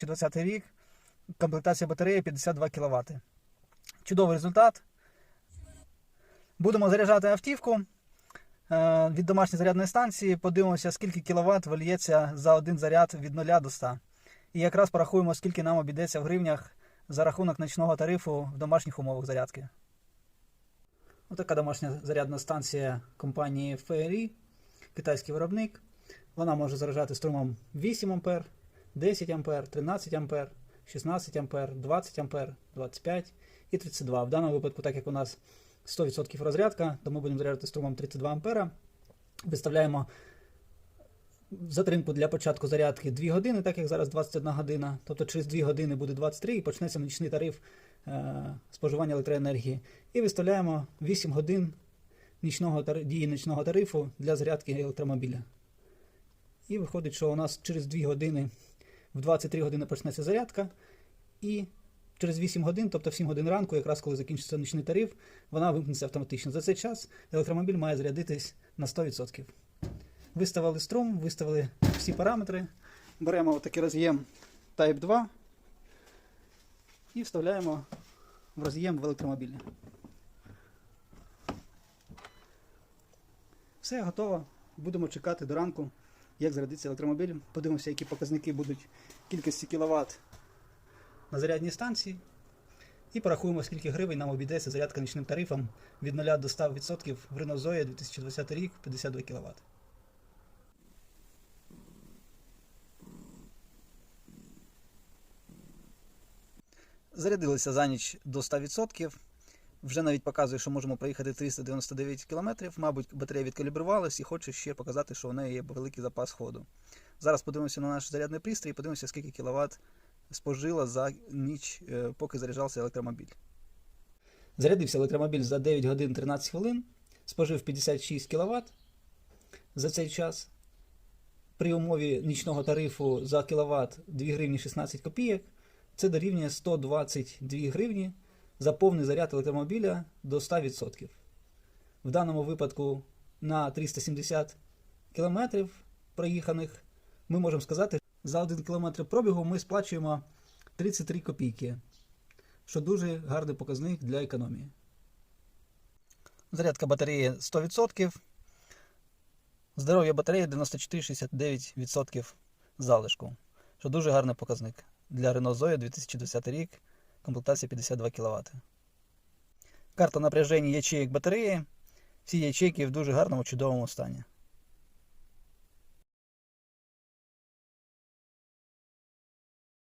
2020 рік. Комплектація батареї 52 кВт. Чудовий результат. Будемо заряджати автівку е, від домашньої зарядної станції. Подивимося, скільки кВт вильється за один заряд від 0 до 100. І якраз порахуємо, скільки нам обійдеться в гривнях за рахунок ночного тарифу в домашніх умовах зарядки. Отака домашня зарядна станція компанії FAIRE, китайський виробник. Вона може заряджати струмом 8 А, 10 А, 13 А, 16 А, 20 А, 25 і 32. В даному випадку, так як у нас 100% розрядка, то ми будемо заряджати струмом 32 А. Виставляємо затримку для початку зарядки 2 години, так як зараз 21 година. Тобто через 2 години буде 23 і почнеться нічний тариф е, споживання електроенергії. І виставляємо 8 годин нічного, дії нічного тарифу для зарядки електромобіля. І виходить, що у нас через 2 години, в 23 години почнеться зарядка, і через 8 годин, тобто в 7 годин ранку, якраз коли закінчиться нічний тариф, вона вимкнеться автоматично. За цей час електромобіль має зарядитись на 100%. Виставили струм, виставили всі параметри. Беремо отакий роз'єм Type 2 і вставляємо в роз'єм в електромобілі. Все готово. Будемо чекати до ранку, як зарядиться електромобіль. Подивимося, які показники будуть кількості кВт на зарядній станції. І порахуємо, скільки гривень нам обійдеться зарядка нічним тарифом від 0 до 100% в Renault Zoe 2020 рік 52 кВт. Зарядилися за ніч до 100%. Вже навіть показує, що можемо проїхати 399 км. Мабуть, батарея відкалібрувалась і хоче ще показати, що у неї є великий запас ходу. Зараз подивимося на наш зарядний пристрій і подивимося, скільки кВт спожила за ніч, е, поки заряджався електромобіль. Зарядився електромобіль за 9 годин 13 хвилин, спожив 56 кВт за цей час. При умові нічного тарифу за кВт 2 гривні 16 копійок. Це дорівнює 122 гривні за повний заряд електромобіля до 100%. В даному випадку на 370 км проїханих ми можемо сказати, за 1 км пробігу ми сплачуємо 33 копійки, що дуже гарний показник для економії. Зарядка батареї 100%. Здоров'я батареї 94-69% залишку, що дуже гарний показник для Renault Zoe 2020 рік, комплектація 52 кВт. Карта напряження ячеїк батареї. Всі ячейки в дуже гарному чудовому стані.